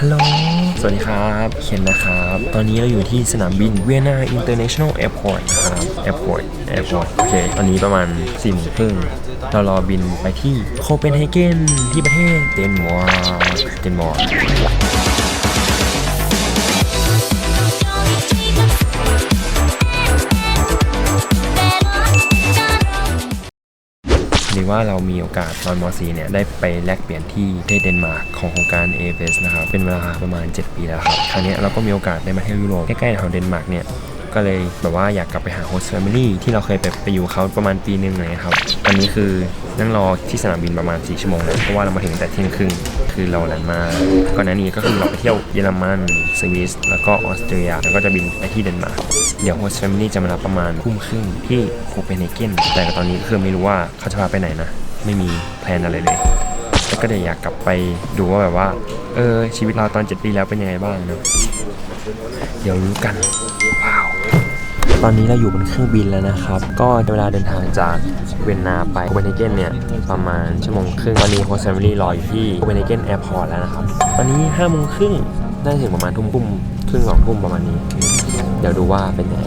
ฮัลโหล สวัสดีครับ เคนนะครับ ตอนนี้เราอยู่ที่สนามบินเวียนา International Airport นะครับ แอร์พอร์ต แอร์พอร์ต โอเค ตอนนี้ประมาณ4ี่โมงครึ่งเรารอบินไปที่โคเปนเฮเกนที่ประเทศเดนมาร์ก เดนมาร์ก ว่าเรามีโอกาสตอนม .4 เนี่ยได้ไปแลกเปลี่ยนที่ประเทศเดนมาร์กของโครงการ a อ s นะครับเป็นเวลาประมาณ 7 ปีแล้วครับคราวเนี้เราก็มีโอกาสได้มาเที่ยวยุโรปใกล้ๆแถวเดนมาร์กเนี่ยก็เลยแบบว่าอยากกลับไปหาโฮสต์แฟมิลี่ที่เราเคยไปไปอยู่เขาประมาณปีหนึงเลยครับตอนนี้คือ นั่งรอที่สนามบินประมาณ 4 ชั่วโมงนะเพราะว่าเรามาถึงแต่เที่ยงครึ่งคือเราแลนมาก่อนหน้านี้ก็คือเราไปเที่ยวเยอรมันสวิสแล้วก็ออสเตรียแล้วก็จะบินไปที่เดนมาร์กเดี๋ยวโฮสต์แฟมิลี่จะมารับประมาณทุ่มครึ่งที่โคเปนเฮเกนแต่ตอนนี้คือไม่รู้ว่าเขาจะพาไปไหนนะ ไม่มีแพลนอะไรเลยแล้วก็เดี๋ยวอยากกลับไปดูว่าแบบว่าเออชีวิตเราตอน7ปีแล้วเป็นยังไงบ้างเนอะเดี๋ยวรู้กันว้าว อนนี้เราอยู่บนเครื่องบินแล้วนะครับ ก็เวลาเดินทางจากเวียนนาไปโคเปนเฮเกนเนี่ยประมาณชั่วโมงครึ่งตอนนี้โฮสต์แฟมิลี่รออยู่ที่โคเปนเฮเกนแอร์พอร์ตแล้วนะครับ ตอนนี้5้าโมงครึ่งน่าจะถึงประมาณทุ่มทุ่มครึ่งสองทุ่มประมาณนี้ เดี๋ยวดูว่าเป็นไง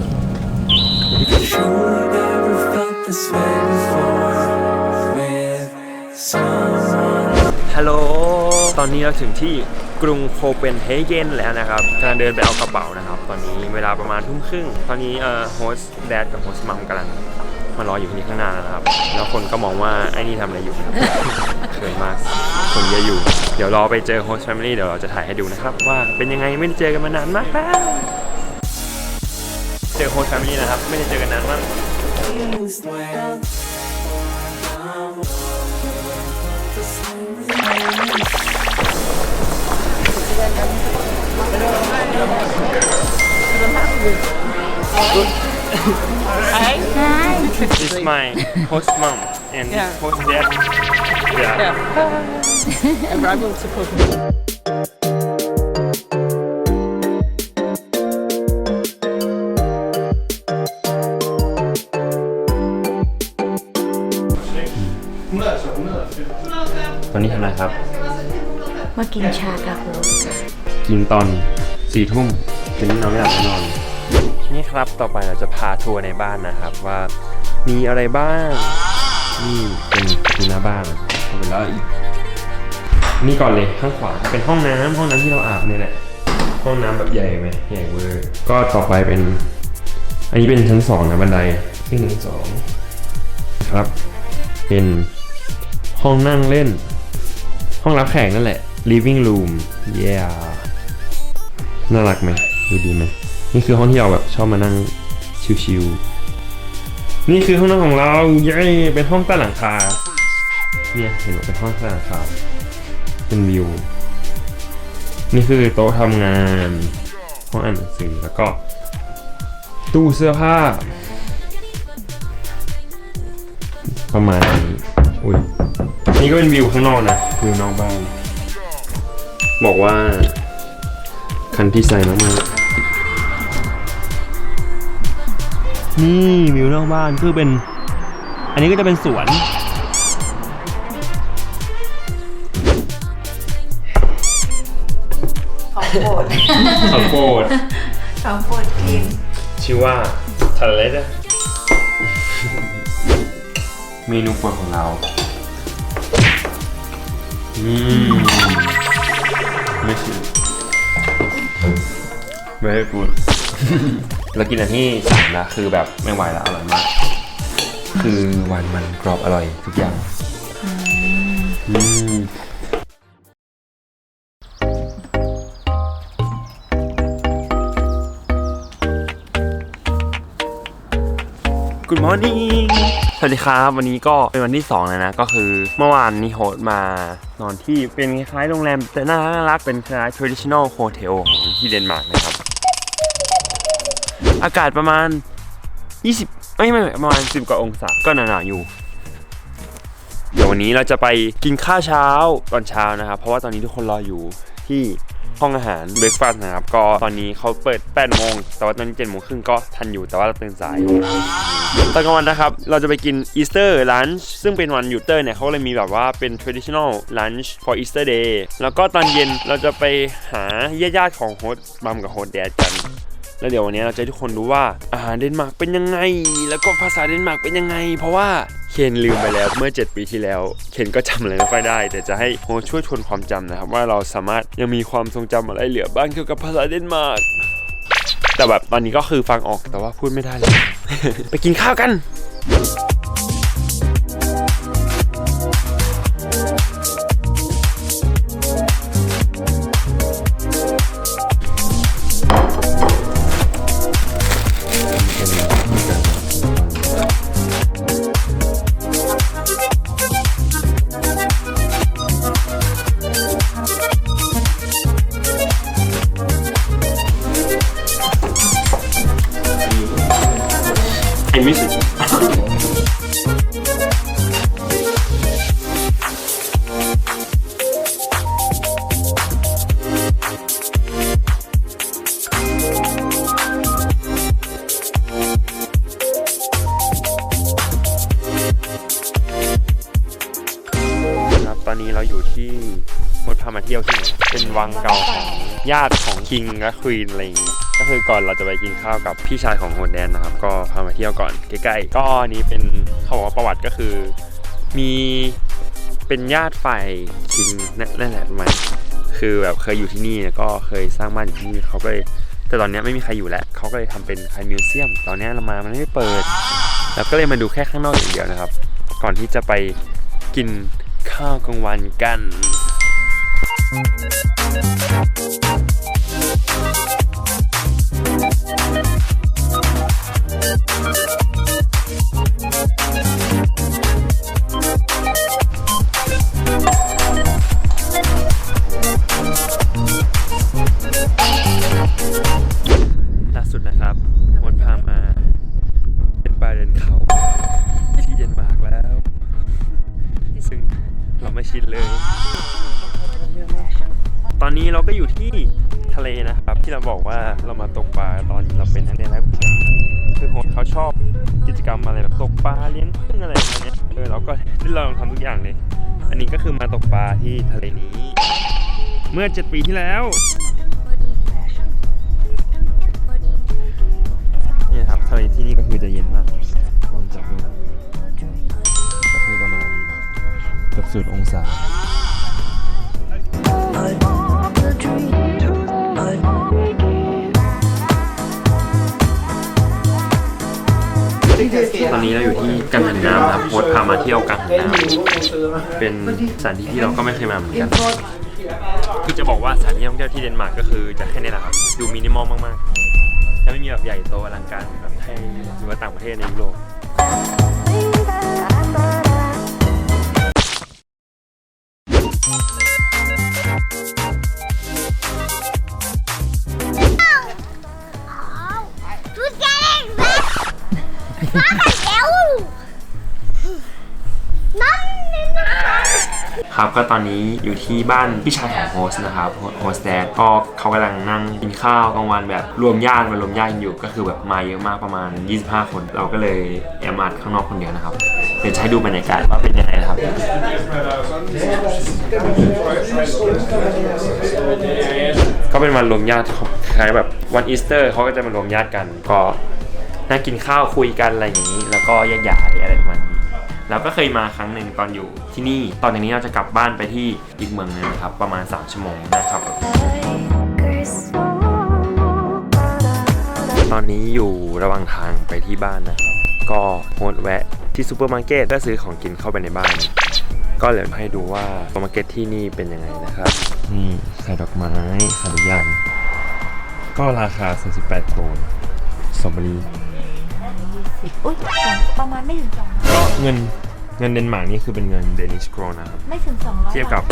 Never felt this way before with someone. ฮัลโหล ตอนนี้เราถึงที่ กรุงโคเปนเฮเกนแล้วนะครับกำลังเดินไปเอากระเป๋านะครับ ตอนนี้เวลาประมาณทุ่มครึ่ง ตอนนี้เอ่อโฮสแดดกับโฮสมัมกำลังมารออยู่ที่ข้างหน้านะครับ แล้วคนก็มองว่าไอ้นี่ทำอะไรอยู่เขินมาก คนเยอะอยู่ เดี๋ยวรอไปเจอโฮสแฟมิลี่เดี๋ยวเราจะถ่ายให้ดูนะครับ ว่าเป็นยังไงไม่ได้เจอกันมานานมากแล้วเจอโฮสแฟมิลี่นะครับ ไม่ได้เจอกันนานมาก This way. This is my host mom and Yeah. host dad. Yeah. Yeah. Arrival support. ตอนนี้ทำอะไรครับ มากินชากาโฮสกินตอนสี่ทุ่มคืนนี้นอนไม่หลับแน่นอน นี่ครับต่อไปเราจะพาทัวร์ในบ้านนะครับว่ามีอะไรบ้าง นี่เป็นประตูหน้าบ้านเข้าไปแล้วอีกนี่ก่อนเลยข้างขวาเป็นห้องน้ำห้องน้ำที่เราอาบเนี่ยแหละห้องน้ำแบบใหญ่ไหมใหญ่เวอร์ก็ต่อไปเป็น อันนี้เป็นชั้นสองนะบันไดขึ้นชั้นสองครับ เป็นห้องนั่งเล่น ห้องรับแขกนั่นแหละ living room yeah น่ารักไหมดูดีไหมนี่คือห้องที่เราแบบชอบมานั่งชิวๆนี่คือห้องนั่งของเราเย้เป็นห้องใต้หลังคาเนี่ยเห็นว่าเป็นห้องใต้หลังคาเป็นวิวนี่คือโต๊ะทำงานห้องอ่านหนังสือแล้วก็ ตู้เสื้อผ้า ประมาณนี้อุ้ยนี่ก็เป็นวิวข้างนอกนะวิวนอกบ้าน บอกว่า คันที่ใส่มากๆนี่วิวนอกบ้านคือเป็น อันนี้ก็จะเป็นสวน ของโปรดของโปรดของโปรดกินชื่อว่าทะเลดเมนูโปรดของเรา อืม ไม่ใช่ very good แล้วกินอันที่สามนะคือแบบไม่ไหวแล้วอร่อยมาก คือวันมันกรอบอร่อยทุกอย่างอืม Good morning สวัสดีครับวันนี้ก็เป็นวันที่2แล้วนะก็คือเมื่อวานนี้โฮสมานอนที่เป็นคล้ายๆโรงแรมแต่น่ารักเป็นคล้าย traditional hotel ของที่เดนมาร์กนะครับ อากาศประมาณ 20ไม่ไม่ประมาณ 10 กว่าองศาก็หนาวๆอยู่ เดี๋ยววันนี้เราจะไปกินข้าวเช้าตอนเช้านะครับ เพราะว่าตอนนี้ทุกคนรออยู่ที่ห้องอาหารเบรกฟาสต์นะครับ ก็ตอนนี้เขาเปิด8โมง แต่ว่าตอนนี้7โมงครึ่งก็ทันอยู่ แต่ว่าเราตื่นสาย ตอนกลางวันนะครับ เราจะไปกิน Easter lunch ซึ่งเป็นวันหยุดเตอร์เนี่ยเขาเลยมีแบบว่าเป็น traditional lunch for Easter day แล้วก็ตอนเย็นเราจะไปหาญาติๆของโฮสต์บัมกับโฮสต์แดดกัน แล้วเดี๋ยววันนี้เราจะให้ทุกคนรู้ว่าอาหารเดนมาร์กเป็นยังไง แล้วก็ภาษาเดนมาร์กเป็นยังไง เพราะว่าเคนลืมไปแล้วเมื่อ 7 ปีที่แล้ว เคนก็จำอะไรไม่ค่อยได้ แต่จะให้โฮช่วยทวนความจำนะครับ ว่าเราสามารถยังมีความทรงจำอะไรเหลือบ้างเกี่ยวกับภาษาเดนมาร์กแต่แบบตอนนี้ก็คือฟังออกแต่ว่าพูดไม่ได้เลยไปกินข้าวกัน ญาติของคิงและควีนอะไรอย่างงี้ก็คือก่อนเราจะไปกินข้าวกับพี่ชายของโฮนแดนนะครับ ก็พามาเที่ยวก่อนใกล้ๆก็นี้เป็นเขาบอกว่าประวัติก็คือ มีเป็นญาติฝ่ายคิงนั่นนั่นแหละประมาณคือแบบเคยอยู่ที่นี่แล้วก็เคยสร้างบ้านอยู่ที่นี่เขาก็เลยแต่ตอนนี้ไม่มีใครอยู่แล้วเขาก็เลยทำเป็นคล้ายมิวเซียม ตอนนี้เรามามันไม่เปิด แล้วก็เลยมาดูแค่ข้างนอกอย่างเดียวนะครับ ก่อนที่จะไปกินข้าวกลางวันกัน ล่าสุดนะครับมดพามาเป็นป่าเดินเขาที่เดนมาร์กแล้ว ซึ่งเราไม่ชินเลย อนนี้เราก็อยู่ที่ทะเลนะครับ ที่เราบอกว่าเรามาตกปลาตอนเราเป็นนักเรียนแล้วคือโฮสเขาชอบกิจกรรมอะไรแบบตกปลาเลี้ยงพึ่งอะไรประมาณเนี้ยเออเราก็ได้ลองทำทุกอย่างเลย อันนี้ก็คือมาตกปลาที่ทะเลนี้ เมื่อ7ปีที่แล้วเนี่ยครับทะเลที่นี่ก็คือจะเย็นมากลองจับดูก็คือประมาณเกือบสุดองศา ตอนนี้เราอยู่ที่กังหันน้ำครับโพสพามาเที่ยวกังหันน้ำเป็นสถานที่ที่เราก็ไม่เคยมาเหมือนกันคือจะบอกว่าสถานที่ท่องเที่ยวที่เดนมาร์กก็คือจะแค่นี้แหละครับดูมินิมอลมากๆ จะไม่มีแบบใหญ่โตอลังการแบบไทยหรือว่าต่างประเทศในยุโรป Du skal ครับก็ตอนนี้อยู่ที่บ้านพี่ชายของโฮสต์นะครับโฮสต์แดดก็เขากำลังนั่งกินข้าวกลางวันแบบรวมญาติมารวมญาติกันอยู่ก็คือแบบมาเยอะมากประมาณ 25 คน เราก็เลยแอบมาข้างนอกคนเดียวนะครับเดี๋ยวให้ดูบรรยากาศว่าเป็นยังไงนะครับก็เป็นวันรวมญาติของคล้ายแบบวันอีสเตอร์เขาก็จะมารวมญาติกันก็ นั่งกินข้าวคุยกันอะไรอย่างนี้ แล้วก็ยกย้ายอะไรประมาณนี้แล้วก็เคยมาครั้งหนึ่งตอนอยู่ที่นี่ ตอนนี้เราจะกลับบ้านไปที่อีกเมืองนึงนะครับ ประมาณ 3 ชั่วโมงนะครับ ตอนนี้อยู่ระหว่างทางไปที่บ้านนะครับ ก็งดแวะที่ซูเปอร์มาร์เก็ตและซื้อของกินเข้าไปในบ้าน ก็เลยให้ดูว่าซูเปอร์มาร์เก็ตที่นี่เป็นยังไงนะครับ นี่ใส่ดอกไม้ขายทุกอย่างก็ราคา 48โกลสมบูรณ์ 20 อุ้ยประมาณไม่ถึงสองก็เงินเงินเดนมาร์กนี่คือเป็นเงินเดนิชโครนะครับ ไม่ถึง200เทียบกับ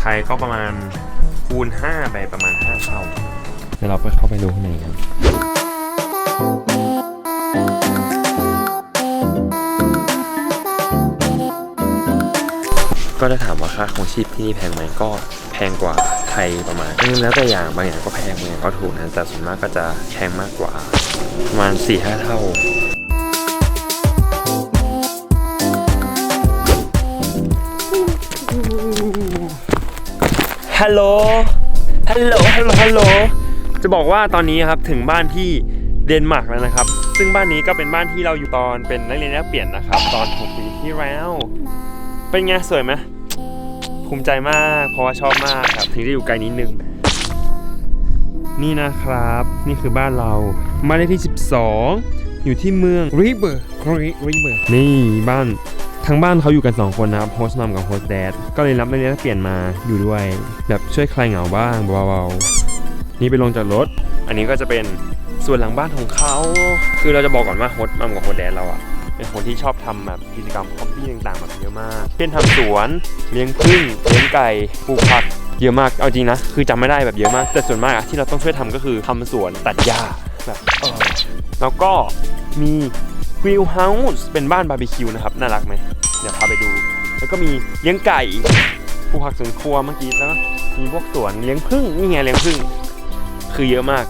ไทยก็ประมาณคูณ5ไปประมาณ 5 เท่า เดี๋ยวเราไปเข้าไปดูข้างในกัน ก็จะถามว่าค่าของชีพที่นี่แพงไหมก็แพงกว่าไทยประมาณนึงแล้วแต่อย่างบางอย่างก็แพงบางอย่างก็ถูกนะแต่ส่วนมากก็จะแพงมากกว่าประมาณ4-5เท่า ฮัลโหล ฮัลโหล ฮัลโหล ฮัลโหล จะบอกว่าตอนนี้ครับถึงบ้านที่เดนมาร์กแล้วนะครับ ซึ่งบ้านนี้ก็เป็นบ้านที่เราอยู่ตอนเป็นนักเรียนแลกเปลี่ยนนะครับ ตอน6ปีที่แล้ว เป็นไงสวยไหมภูมิใจมาก เพราะว่าชอบมากครับ ถึงจะอยู่ไกลนิดนึง นี่นะครับ นี่คือบ้านเราบ้านเลขที่ 12 อยู่ที่เมืองริเบอร์ริเบอร์นี่บ้าน ทั้งบ้านเขาอยู่กัน 2 คนนะครับโฮสต์มัมกับโฮสต์แดดก็เลยรับนักเรียนเปลี่ยนมาอยู่ด้วย แบบช่วยคลายเหงาบ้างเบาๆนี่ไปลงจากรถ อันนี้ก็จะเป็นส่วนหลังบ้านของเขา คือเราจะบอกก่อนว่าโฮสต์มัมกับโฮสต์แดดเราอะเป็นคนที่ชอบทำแบบกิจกรรมคอมปี้ต่างๆแบบเยอะมาก เช่นทำสวนเลี้ยงผึ้งเลี้ยงไก่ปลูกผักเยอะมาก เอาจริงนะ คือจำไม่ได้แบบเยอะมาก แต่ส่วนมากอะที่เราต้องช่วยทำก็คือทำสวนตัดหญ้าแบบเออแล้วก็มีกริลเฮาส์เป็นบ้านบาร์บีคิวนะครับ น่ารักไหม เดี๋ยวพาไปดู แล้วก็มีเลี้ยงไก่ปลูกผักสวนครัวเมื่อกี้แล้วก็มีพวกสวนเลี้ยงผึ้งนี่ไงเลี้ยงผึ้งคือเยอะมาก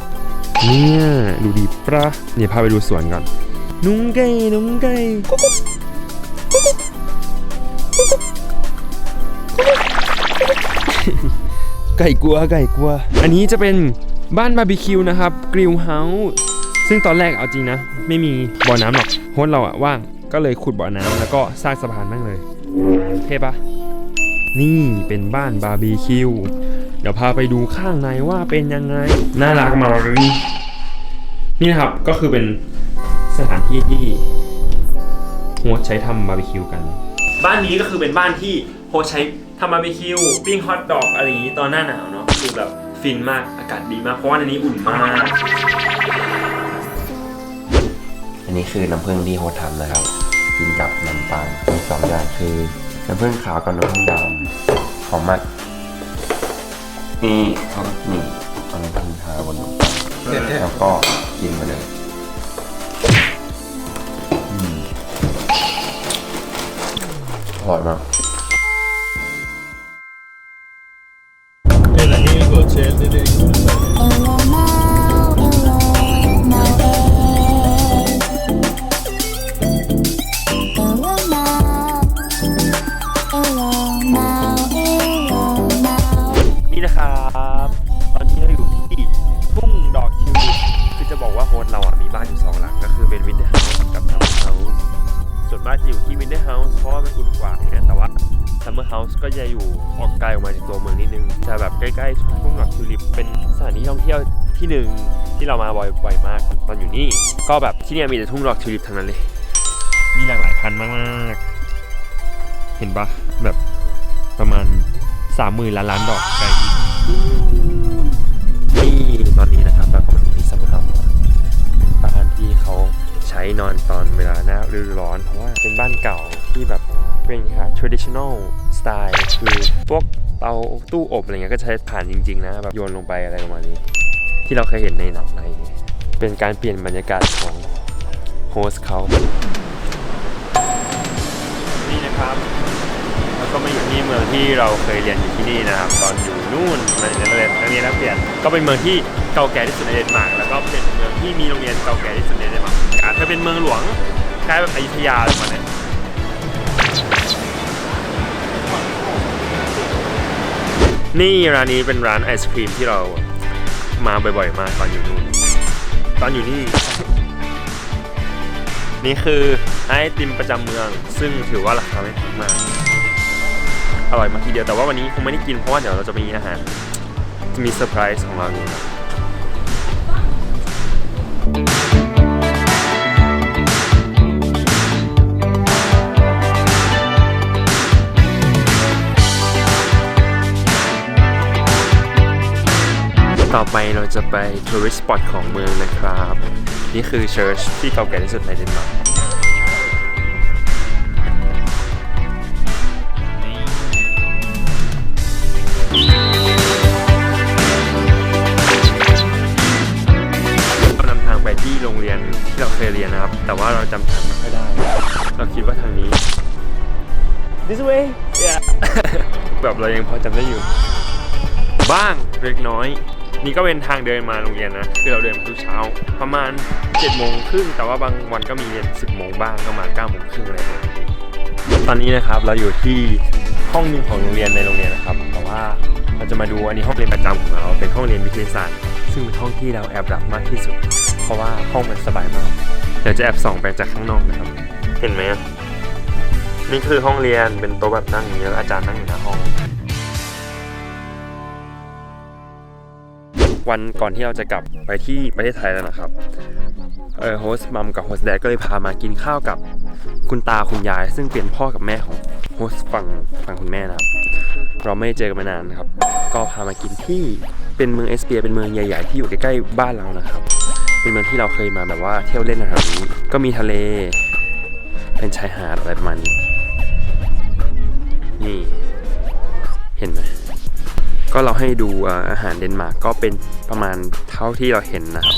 เนี่ยดูดีปะเดี๋ยวพาไปดูสวนก่อน นุ้งไก่นุ้งไก่กุ๊กกุ๊กกุ๊กกุ๊กไก่กลัวไก่กลัว อันนี้จะเป็นบ้านบาร์บีคิวนะครับกริลเฮาส์ซึ่งตอนแรกเอาจริงนะ ไม่มีบ่อน้ำหรอกโฮสต์เราอะว่าง ก็เลยขุดบ่อน้ำแล้วก็สร้างสะพานนั่งเลย เท่ปะนี่เป็นบ้านบาร์บีคิว เดี๋ยวพาไปดูข้างในว่าเป็นยังไง น่ารักมากเลยนี่นะครับก็คือเป็นสถานที่ที่โฮสใช้ทำบาร์บีคิวกัน บ้านนี้ก็คือเป็นบ้านที่โฮสใช้ทำบาร์บีคิวปิ้งฮอทดอกอะไรอย่างนี้ตอนหน้าหนาวเนาะคือแบบฟินมากอากาศดีมากเพราะว่าในนี้อุ่นมาก อันนี้คือน้ำผึ้งที่โฮทำนะครับ กินกับน้ำตาลมีสองอย่างคือน้ำผึ้งขาวกับน้ำผึ้งดำหอมมากนี่เขาก็นี่เอาน้ำผึ้งทาบนนมปังแล้วก็กินมาเลยอืมอร่อยมาก ตอนนี้เราอยู่ที่ทุ่งดอกทิวลิปคือจะบอกว่าโฮสต์เราอะมีบ้านอยู่สองหลังก็คือเป็นวินเทอร์เฮาส์กับซัมเมอร์เฮาส์ส่วนมากจะอยู่ที่วินเทอร์เฮาส์เพราะว่ามันอุ่นกว่าอย่างเงี้ยแต่ว่าซัมเมอร์เฮาส์ก็จะอยู่ออกไกลออกมาจากตัวเมืองนิดนึงจะแบบใกล้ๆทุ่งดอกทิวลิปเป็นสถานที่ท่องเที่ยวที่หนึ่งที่เรามาบ่อยๆมากตอนอยู่นี่ ก็แบบที่เนี่ยมีแต่ทุ่งดอกทิวลิปทั้งนั้นเลย มีหลากหลายพันธุ์มากๆ เห็นปะแบบประมาณสามหมื่นล้านล้านดอกไกล นี่ตอนนี้นะครับเราก็มาถึงที่ซัมเมอร์เฮาส์บ้านที่เขาใช้นอนตอนเวลาหน้าฤดูร้อน เพราะว่าเป็นบ้านเก่าที่แบบเป็นค่ะ traditional style คือพวกเตาตู้อบอะไรเงี้ยก็ใช้ถ่านจริง ๆ นะแบบโยนลงไปอะไรประมาณนี้ ที่เราเคยเห็นในหนังในเป็นการเปลี่ยนบรรยากาศของโฮสต์เขานี่นะครับแล้วก็มาอยู่ที่เมืองที่เราเคยเรียนอยู่ที่นี่นะครับ ตอนอยู่ นู่นในนักเรียนนักเรียนนักเปลี่ยนก็เป็นเมืองที่เก่าแก่ที่สุดในเดนมาร์กแล้วก็เป็นเมืองที่มีโรงเรียนเก่าแก่ที่สุดในเดนมาร์กอาจจะเป็นเมืองหลวงคล้ายแบบอยุธยาอะไรประมาณนี้นี่ร้านนี้เป็นร้านไอศครีมที่เรามาบ่อยๆ มากตอนอยู่นู่นตอนอยู่นี่ นี่คือไอติมประจำเมือง ซึ่งถือว่าราคาไม่แพงมาก อร่อยมากทีเดียวแต่ว่าวันนี้คงไม่ได้กินเพราะว่าเดี๋ยวเราจะมีอาหารจะมีเซอร์ไพรส์ของเราอยู่นะต่อไปเราจะไปทัวริสต์สปอตของเมืองนะครับ นี่คือเชิร์ชที่เก่าแก่ที่สุดในเดนมาร์ก จำทางไม่ค่อยได้ เราคิดว่าทางนี้ this way yeah แบบเรายังพอจำได้อยู่ บ้างเล็กน้อย นี่ก็เป็นทางเดินมาโรงเรียนนะ คือเราเดินมาทุกเช้า ประมาณ7จ็ดโมงครึ่งแต่ว่าบางวันก็มีเรียนสิบโมงบ้างก็มา9ก้าโมงครึ่งอะไรประมาณนี้ตอนนี้นะครับเราอยู่ที่ห้องหนึงของโรงเรียนในโรงเรียนนะครับ แต่ว่าเราจะมาดูอันนี้ห้องเรียนประจำของเราเป็นห้องเรียนวิทยาศาสตร์ ซึ่งเป็นห้องที่เราแอบรักมากที่สุด เพราะว่าห้องมันสบายมาก เดี๋ยวจะแอบส่องไปจากข้างนอกนะครับ เห็นไหมอะนี่คือห้องเรียนเป็นโต๊ะแบบนั่งอย่างนี้แล้วอาจารย์นั่งอยู่หน้าห้อง วันก่อนที่เราจะกลับไปที่ประเทศไทยแล้วนะครับเออโฮสต์มัมกับโฮสต์แดดก็เลยพามากินข้าวกับคุณตาคุณยาย ซึ่งเป็นพ่อกับแม่ของโฮสต์ฝั่งฝั่งคุณแม่นะครับ เราไม่ได้เจอกันมานานนะครับ ก็พามากินที่เป็นเมืองเอสเปียเป็นเมืองใหญ่ ๆ ที่อยู่ใกล้ๆบ้านเรานะครับ เป็นเมืองที่เราเคยมาแบบว่าเที่ยวเล่นนะครับนี้ก็มีทะเล เป็นชายหาดอะไรประมาณนี้ นี่ เห็นไหมก็เราให้ดูอาอาหารเดนมาร์กก็เป็นประมาณเท่าที่เราเห็นนะครับ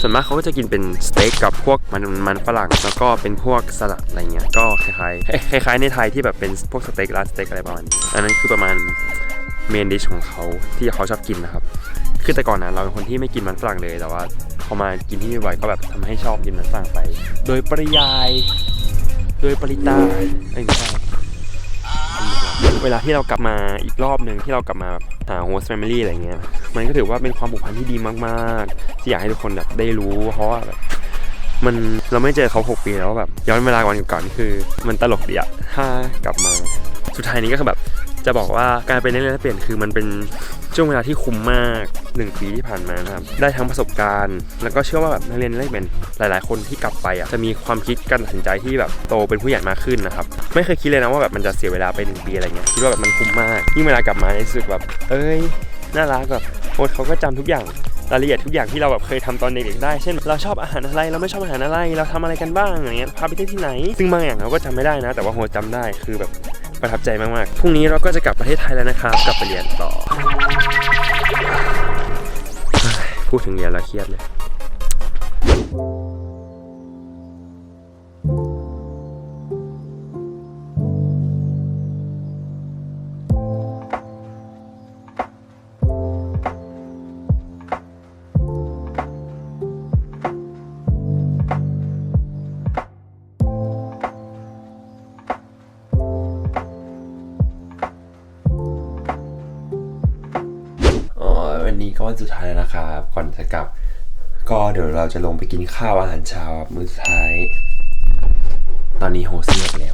ส่วนมากเขาก็จะกินเป็นสเต็กกับพวกมันมันฝรั่งแล้วก็เป็นพวกสลัดอะไรเงี้ยก็คล้ายๆคล้าย ๆ ในไทยที่แบบเป็นพวกสเต็กร้านสเต็กอะไรประมาณนี้อันนั้นคือประมาณเมนดิชของเขาที่เขาชอบกินนะครับ คือแต่ก่อนนะเราเป็นคนที่ไม่กินมันฝรั่งเลยแต่ว่าพอมากินที่นี่บ่อยก็แบบทำให้ชอบกินมันฝรั่งไป โดยปริยาย โดยปริตาเอ้ยไม่ใช่เวลาที่เรากลับมาอีกรอบหนึ่งที่เรากลับมาแบบหา host family อะไรเงี้ย มันก็ถือว่าเป็นความผูกพันที่ดีมากๆ ที่อยากให้ทุกคนแบบได้รู้ เพราะว่าแบบมันเราไม่เจอเขา 6 ปีแล้วแบบย้อนเวลาวันก่อนคือ มันตลกดีอะถ้ากลับมา สุดท้ายนี้ก็คือแบบ จะบอกว่าการเป็นนักเรียนแลกเปลี่ยนคือมันเป็นช่วงเวลาที่คุ้มมาก 1 ปีที่ผ่านมานะครับได้ทั้งประสบการณ์ แล้วก็เชื่อว่าแบบนักเรียนแลกเปลี่ยนหลาย ๆ คนที่กลับไปอะจะมีความคิดการตัดสินใจที่แบบโตเป็นผู้ใหญ่มากขึ้นนะครับไม่เคยคิดเลยนะว่าแบบมันจะเสียเวลาไปหนึ่งปีอะไรเงี้ยคิดว่าแบบมันคุ้มมากยิ่งเวลากลับมารู้สึกแบบ เอ้ยน่ารักแบบโค้ชเขาก็จำทุกอย่างรายละเอียดทุกอย่างที่เราแบบเคยทำตอนเด็กๆได้ เช่น เราชอบอาหารอะไร เราไม่ชอบอาหารอะไร เราทำอะไรกันบ้างอย่างเงี้ย พาไปเที่ยวที่ไหน ซึ่งบางอย่างเราก็จำไม่ได้นะ แต่ว่าโฮจำได้ คือแบบ ประทับใจมากๆ พรุ่งนี้เราก็จะกลับประเทศไทยแล้วนะครับกลับไปเรียนต่อ พูดถึงเรียนแล้วเครียดเลย จะกลับ ก็เดี๋ยวเราจะลงไปกินข้าวอาหารเช้ามื้อท้าย ตอนนี้โฮสเลือกแล้ว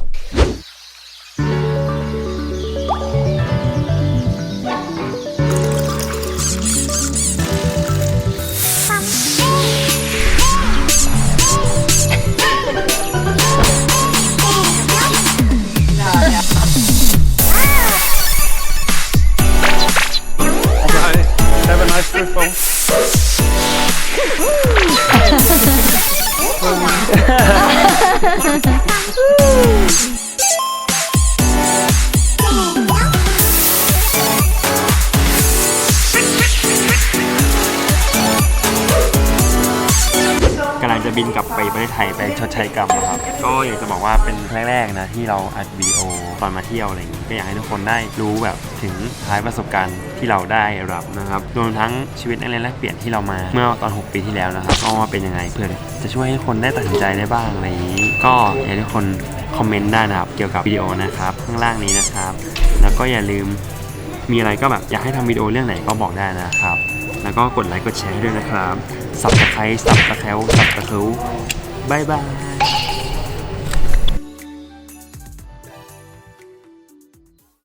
กรรมนะครับ ก็อยากจะบอกว่าเป็นครั้งแรกนะที่เราอัดวิดีโอตอนมาเที่ยวอะไรอย่างนี้ก็อยากให้ทุกคนได้รู้แบบถึงท้ายประสบการณ์ที่เราได้รับนะครับรวมทั้งชีวิตนักเรียนแลกเปลี่ยนที่เรามาเมื่อตอน 6 ปีที่แล้วนะครับก็ว่าเป็นยังไงเพื่อจะช่วยให้คนได้ตัดสินใจได้บ้างอะไรอย่างนี้ ก็อยากให้ทุกคนคอมเมนต์ได้นะครับเกี่ยวกับวิดีโอนะครับข้างล่างนี้นะครับ แล้วก็อย่าลืมมีอะไรก็แบบอยากให้ทำวิดีโอเรื่องไหนก็บอกได้นะครับ แล้วก็กดไลค์กดแชร์ด้วยนะครับสับตะไคร้สับตะแคร้สับตะเคิว บายบาย